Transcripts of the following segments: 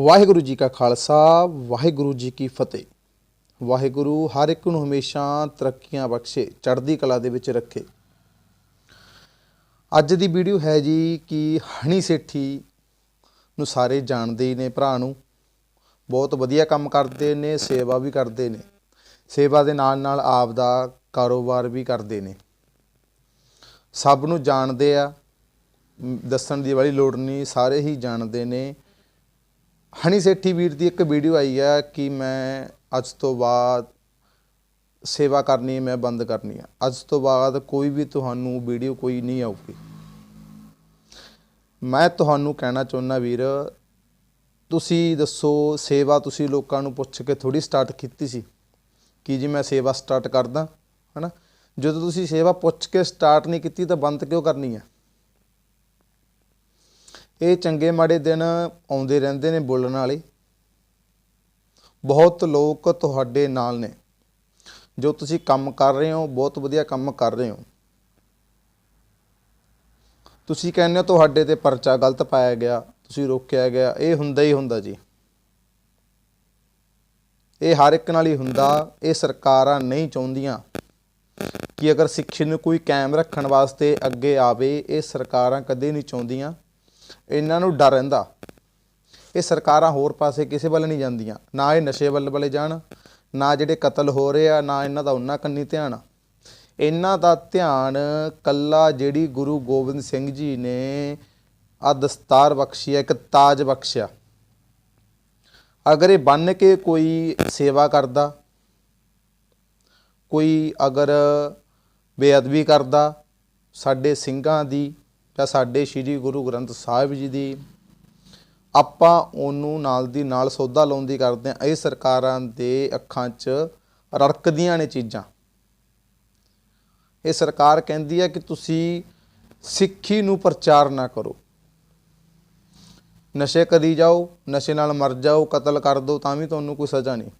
ਵਾਹਿਗੁਰੂ ਜੀ ਕਾ ਖਾਲਸਾ, ਵਾਹਿਗੁਰੂ ਜੀ ਕੀ ਫਤਿਹ। ਵਾਹਿਗੁਰੂ ਹਰ ਇੱਕ ਨੂੰ ਹਮੇਸ਼ਾ ਤਰੱਕੀਆਂ ਬਖਸ਼ੇ, ਚੜ੍ਹਦੀ ਕਲਾ ਦੇ ਵਿੱਚ ਰੱਖੇ। ਅੱਜ ਦੀ ਵੀਡੀਓ ਹੈ ਜੀ ਕਿ ਹਣੀ ਸੇਠੀ ਨੂੰ ਸਾਰੇ ਜਾਣਦੇ ਹੀ ਨੇ ਭਰਾ ਨੂੰ। ਬਹੁਤ ਵਧੀਆ ਕੰਮ ਕਰਦੇ ਨੇ, ਸੇਵਾ ਵੀ ਕਰਦੇ ਨੇ। ਸੇਵਾ ਦੇ ਨਾਲ ਨਾਲ ਆਪ ਦਾ ਕਾਰੋਬਾਰ ਵੀ ਕਰਦੇ ਨੇ। ਸਭ ਨੂੰ ਜਾਣਦੇ ਆ। ਦੱਸਣ ਦੀ ਵਾਲੀ ਲੋੜ ਨਹੀਂ, ਸਾਰੇ ਹੀ ਜਾਣਦੇ ਨੇ। ਹਣੀ ਸੇਠੀ ਵੀਰ ਦੀ ਇੱਕ ਵੀਡੀਓ ਆਈ ਹੈ ਕਿ ਮੈਂ ਅੱਜ ਤੋਂ ਬਾਅਦ ਸੇਵਾ ਕਰਨੀ ਮੈਂ ਬੰਦ ਕਰਨੀ ਆ। ਅੱਜ ਤੋਂ ਬਾਅਦ ਕੋਈ ਵੀ ਤੁਹਾਨੂੰ ਵੀਡੀਓ ਕੋਈ ਨਹੀਂ ਆਊਗੀ। ਮੈਂ ਤੁਹਾਨੂੰ ਕਹਿਣਾ ਚਾਹੁੰਦਾ ਵੀਰ, ਤੁਸੀਂ ਦੱਸੋ, ਸੇਵਾ ਤੁਸੀਂ ਲੋਕਾਂ ਨੂੰ ਪੁੱਛ ਕੇ ਥੋੜੀ ਸਟਾਰਟ ਕੀਤੀ ਸੀ ਕਿ ਜੀ ਮੈਂ ਸੇਵਾ ਸਟਾਰਟ ਕਰਦਾ, ਹਨਾ? ਜਦੋਂ ਤੁਸੀਂ ਸੇਵਾ ਪੁੱਛ ਕੇ ਸਟਾਰਟ ਨਹੀਂ ਕੀਤੀ ਤਾਂ ਬੰਦ ਕਿਉਂ ਕਰਨੀ ਆ? ਇਹ ਚੰਗੇ ਮਾੜੇ ਦਿਨ ਆਉਂਦੇ ਰਹਿੰਦੇ ਨੇ ਬੋਲਣ ਵਾਲੇ। ਬਹੁਤ ਲੋਕ ਤੁਹਾਡੇ ਨਾਲ ਨੇ। ਜੋ ਤੁਸੀਂ ਕੰਮ ਕਰ ਰਹੇ ਹੋ, ਬਹੁਤ ਵਧੀਆ ਕੰਮ ਕਰ ਰਹੇ ਹੋ। ਤੁਸੀਂ ਕਹਿੰਦੇ ਹੋ ਤੁਹਾਡੇ ਤੇ ਪਰਚਾ ਗਲਤ ਪਾਇਆ ਗਿਆ, ਤੁਸੀਂ ਰੋਕਿਆ ਗਿਆ, ਇਹ ਹੁੰਦਾ ਹੀ ਹੁੰਦਾ ਜੀ। ਇਹ ਹਰ ਇੱਕ ਨਾਲ ਹੀ ਹੁੰਦਾ, ਇਹ ਸਰਕਾਰਾਂ ਨਹੀਂ ਚਾਹੁੰਦੀਆਂ ਕਿ ਅਗਰ ਸਿੱਖੀ ਨੂੰ ਕੋਈ ਕਾਇਮ ਰੱਖਣ ਵਾਸਤੇ ਅੱਗੇ ਆਵੇ, ਇਹ ਸਰਕਾਰਾਂ ਕਦੇ ਨਹੀਂ ਚਾਹੁੰਦੀਆਂ। ਇਹਨਾਂ ਨੂੰ ਡਰ ਰਹਿੰਦਾ। ਇਹ ਸਰਕਾਰਾਂ ਹੋਰ ਪਾਸੇ ਕਿਸੇ ਵੱਲ ਨਹੀਂ ਜਾਂਦੀਆਂ। ਨਾ ਇਹ ਨਸ਼ੇ ਵੱਲ ਵੱਲੇ ਜਾਣ, ਨਾ ਜਿਹੜੇ ਕਤਲ ਹੋ ਰਹੇ ਆ, ਨਾ ਇਹਨਾਂ ਦਾ ਉਹਨਾਂ ਕੰਨੀ ਧਿਆਨ। ਇਹਨਾਂ ਦਾ ਧਿਆਨ ਕੱਲਾ ਜਿਹੜੀ ਗੁਰੂ ਗੋਬਿੰਦ ਸਿੰਘ ਜੀ ਨੇ ਆ ਦਸਤਾਰ ਬਖਸ਼ੀ ਆ, ਇੱਕ ਤਾਜ ਬਖਸ਼ਿਆ। ਅਗਰ ਇਹ ਬੰਨ ਕੇ ਕੋਈ ਸੇਵਾ ਕਰਦਾ, ਕੋਈ ਅਗਰ ਬੇਅਦਬੀ ਕਰਦਾ, ਸਾਡੇ ਸਿੰਘਾਂ ਦੀ ਜਾਂ ਸਾਡੇ ਸ੍ਰੀ ਗੁਰੂ ਗ੍ਰੰਥ ਸਾਹਿਬ ਜੀ ਦੀ, ਆਪਾਂ ਉਹਨੂੰ ਨਾਲ ਦੀ ਨਾਲ ਸੌਦਾ ਲਾਉਣ ਦੀ ਕਰਦੇ ਆ ਇਹ ਸਰਕਾਰਾਂ ਦੇ ਅੱਖਾਂ 'ਚ ਰੜਕਦੀਆਂ ਨੇ ਚੀਜ਼ਾਂ। ਇਹ ਸਰਕਾਰ ਕਹਿੰਦੀ ਹੈ ਕਿ ਤੁਸੀਂ ਸਿੱਖੀ ਨੂੰ ਪ੍ਰਚਾਰ ਨਾ ਕਰੋ। ਨਸ਼ੇ ਕਰੀ ਜਾਓ, ਨਸ਼ੇ ਨਾਲ ਮਰ ਜਾਓ, ਕਤਲ ਕਰ ਦਿਓ ਤਾਂ ਵੀ ਤੁਹਾਨੂੰ ਕੋਈ ਸਜ਼ਾ ਨਹੀਂ।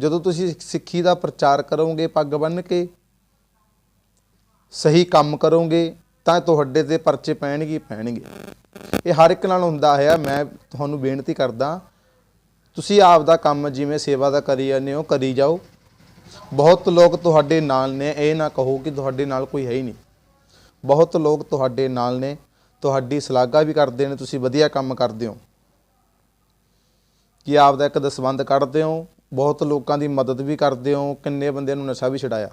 ਜਦੋਂ ਤੁਸੀਂ ਸਿੱਖੀ ਦਾ ਪ੍ਰਚਾਰ ਕਰੋਗੇ, ਪੱਗ ਬੰਨ੍ਹ ਕੇ, ਸਹੀ ਕੰਮ ਕਰੋਗੇ ਤਾਂ ਤੁਹਾਡੇ ਤੇ ਪਰਚੇ ਪੈਣਗੇ ਪੈਣਗੇ। ਇਹ ਹਰ ਇੱਕ ਨਾਲ ਹੁੰਦਾ ਹੈ, ਮੈਂ ਤੁਹਾਨੂੰ ਬੇਨਤੀ ਕਰਦਾ, ਤੁਸੀਂ ਆਪ ਦਾ ਕੰਮ ਜਿਵੇਂ ਸੇਵਾ ਦਾ ਕਰੀ ਜਾਂਦੇ ਹੋ, ਕਰੀ ਜਾਓ। ਬਹੁਤ ਲੋਕ ਤੁਹਾਡੇ ਨਾਲ ਨੇ, ਇਹ ਨਾ ਕਹੋ ਕਿ ਤੁਹਾਡੇ ਨਾਲ ਕੋਈ ਹੈ ਹੀ ਨਹੀਂ। ਬਹੁਤ ਲੋਕ ਤੁਹਾਡੇ ਨਾਲ ਨੇ, ਤੁਹਾਡੀ ਸ਼ਲਾਘਾ ਵੀ ਕਰਦੇ ਨੇ, ਤੁਸੀਂ ਵਧੀਆ ਕੰਮ ਕਰਦੇ ਹੋ। ਕਿ ਆਪ ਦਾ ਇੱਕ ਦਸਵੰਦ ਕੱਢਦੇ ਹੋ, ਬਹੁਤ ਲੋਕਾਂ ਦੀ ਮਦਦ ਵੀ ਕਰਦੇ ਹੋ, ਕਿੰਨੇ ਬੰਦਿਆਂ ਨੂੰ ਨਸ਼ਾ ਵੀ ਛਡਾਇਆ।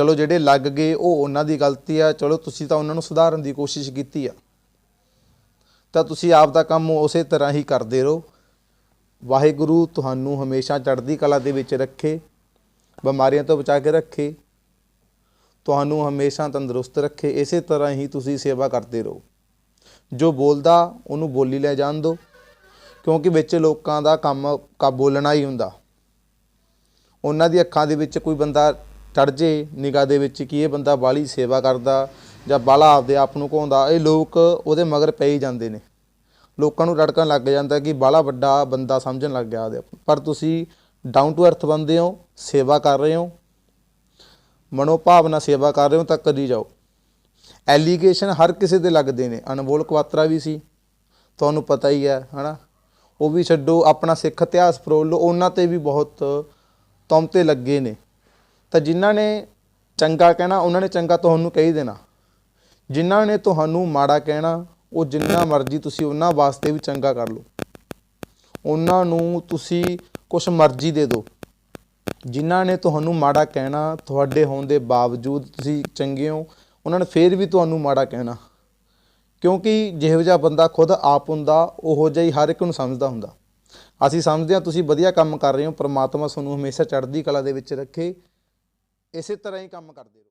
ਚਲੋ ਜਿਹੜੇ ਲੱਗ ਗਏ, ਉਹ ਉਹਨਾਂ ਦੀ ਗਲਤੀ ਆ। ਚਲੋ ਤੁਸੀਂ ਤਾਂ ਉਹਨਾਂ ਨੂੰ ਸੁਧਾਰਨ ਦੀ ਕੋਸ਼ਿਸ਼ ਕੀਤੀ ਆ। ਤਾਂ ਤੁਸੀਂ ਆਪ ਦਾ ਕੰਮ ਉਸੇ ਤਰ੍ਹਾਂ ਹੀ ਕਰਦੇ ਰਹੋ। ਵਾਹਿਗੁਰੂ ਤੁਹਾਨੂੰ ਹਮੇਸ਼ਾ ਚੜ੍ਹਦੀ ਕਲਾ ਦੇ ਵਿੱਚ ਰੱਖੇ, ਬਿਮਾਰੀਆਂ ਤੋਂ ਬਚਾ ਕੇ ਰੱਖੇ, ਤੁਹਾਨੂੰ ਹਮੇਸ਼ਾ ਤੰਦਰੁਸਤ ਰੱਖੇ। ਇਸੇ ਤਰ੍ਹਾਂ ਹੀ ਤੁਸੀਂ ਸੇਵਾ ਕਰਦੇ ਰਹੋ। ਜੋ ਬੋਲਦਾ, ਉਹਨੂੰ ਬੋਲੀ ਲੈ ਜਾਣ ਦਿਓ, ਕਿਉਂਕਿ ਵਿੱਚ ਲੋਕਾਂ ਦਾ ਕੰਮ ਕਾ ਬੋਲਣਾ ਹੀ ਹੁੰਦਾ। ਉਹਨਾਂ ਦੀ ਅੱਖਾਂ ਦੇ ਵਿੱਚ ਕੋਈ ਬੰਦਾ ਚੜ ਜੇ, ਨਿਗਾਹ ਦੇ ਵਿੱਚ ਕਿ ਇਹ ਬੰਦਾ ਬਾਲੀ ਸੇਵਾ ਕਰਦਾ ਜਾਂ ਬਾਲਾ ਆਪਦੇ ਆਪ ਨੂੰ ਕਹਾਉਂਦਾ ਇਹ ਲੋਕ ਉਹਦੇ ਮਗਰ ਪੈ ਹੀ ਜਾਂਦੇ ਨੇ। ਲੋਕਾਂ ਨੂੰ ਰੜਕਣ ਲੱਗ ਜਾਂਦਾ ਕਿ ਬਾਲਾ ਵੱਡਾ ਬੰਦਾ ਸਮਝਣ ਲੱਗ ਗਿਆ ਆਪਦੇ ਪਰ ਤੁਸੀਂ ਡਾਊਨ ਟੂ ਅਰਥ ਬੰਦੇ ਹੋ, ਸੇਵਾ ਕਰ ਰਹੇ ਹੋ ਮਨੋ ਭਾਵਨਾ ਸੇਵਾ ਕਰ ਰਹੇ ਹੋ ਤਾਂ ਕਰੀ ਜਾਓ। ਐਲੀਗੇਸ਼ਨ ਹਰ ਕਿਸੇ ਦੇ ਲੱਗਦੇ ਨੇ। ਅਨਮੋਲ ਕੁਆਤਰਾ ਵੀ ਸੀ। ਤੁਹਾਨੂੰ ਪਤਾ ਹੀ ਹੈ, ਹਨਾ? ਉਹ ਵੀ ਛੱਡੋ, ਆਪਣਾ ਸਿੱਖ ਇਤਿਹਾਸ ਫਰੋਲੋ ਉਹਨਾਂ ਤੇ ਵੀ ਬਹੁਤ ਤੌਮਤੇ ਲੱਗੇ ਨੇ। ਤਾਂ ਜਿਨ੍ਹਾਂ ਨੇ ਚੰਗਾ ਕਹਿਣਾ, ਉਹਨਾਂ ਨੇ ਚੰਗਾ ਤੁਹਾਨੂੰ ਕਹੀ ਦੇਣਾ। ਜਿਨ੍ਹਾਂ ਨੇ ਤੁਹਾਨੂੰ ਮਾੜਾ ਕਹਿਣਾ, ਉਹ ਜਿੰਨਾ ਮਰਜ਼ੀ ਤੁਸੀਂ ਉਹਨਾਂ ਵਾਸਤੇ ਵੀ ਚੰਗਾ ਕਰ ਲਓ। ਉਹਨਾਂ ਨੂੰ ਤੁਸੀਂ ਕੁਛ ਮਰਜ਼ੀ ਦੇ ਦਿਓ। ਜਿਨ੍ਹਾਂ ਨੇ ਤੁਹਾਨੂੰ ਮਾੜਾ ਕਹਿਣਾ, ਤੁਹਾਡੇ ਹੋਣ ਦੇ ਬਾਵਜੂਦ ਤੁਸੀਂ ਚੰਗੇ ਹੋ, ਉਹਨਾਂ ਨੇ ਫੇਰ ਵੀ ਤੁਹਾਨੂੰ ਮਾੜਾ ਕਹਿਣਾ। ਕਿਉਂਕਿ ਜਿਹੋ ਜਿਹਾ ਬੰਦਾ ਖੁਦ ਆਪ ਹੁੰਦਾ, ਉਹੋ ਜਿਹਾ ਹੀ ਹਰ ਇੱਕ ਨੂੰ ਸਮਝਦਾ ਹੁੰਦਾ। ਅਸੀਂ ਸਮਝਦੇ ਹਾਂ, ਤੁਸੀਂ ਵਧੀਆ ਕੰਮ ਕਰ ਰਹੇ ਹੋ, ਪ੍ਰਮਾਤਮਾ ਤੁਹਾਨੂੰ ਹਮੇਸ਼ਾ ਚੜ੍ਹਦੀ ਕਲਾ ਦੇ ਵਿੱਚ ਰੱਖੇ। ਇਸੇ ਤਰ੍ਹਾਂ ਹੀ ਕੰਮ ਕਰਦੇ ਰਹੋ।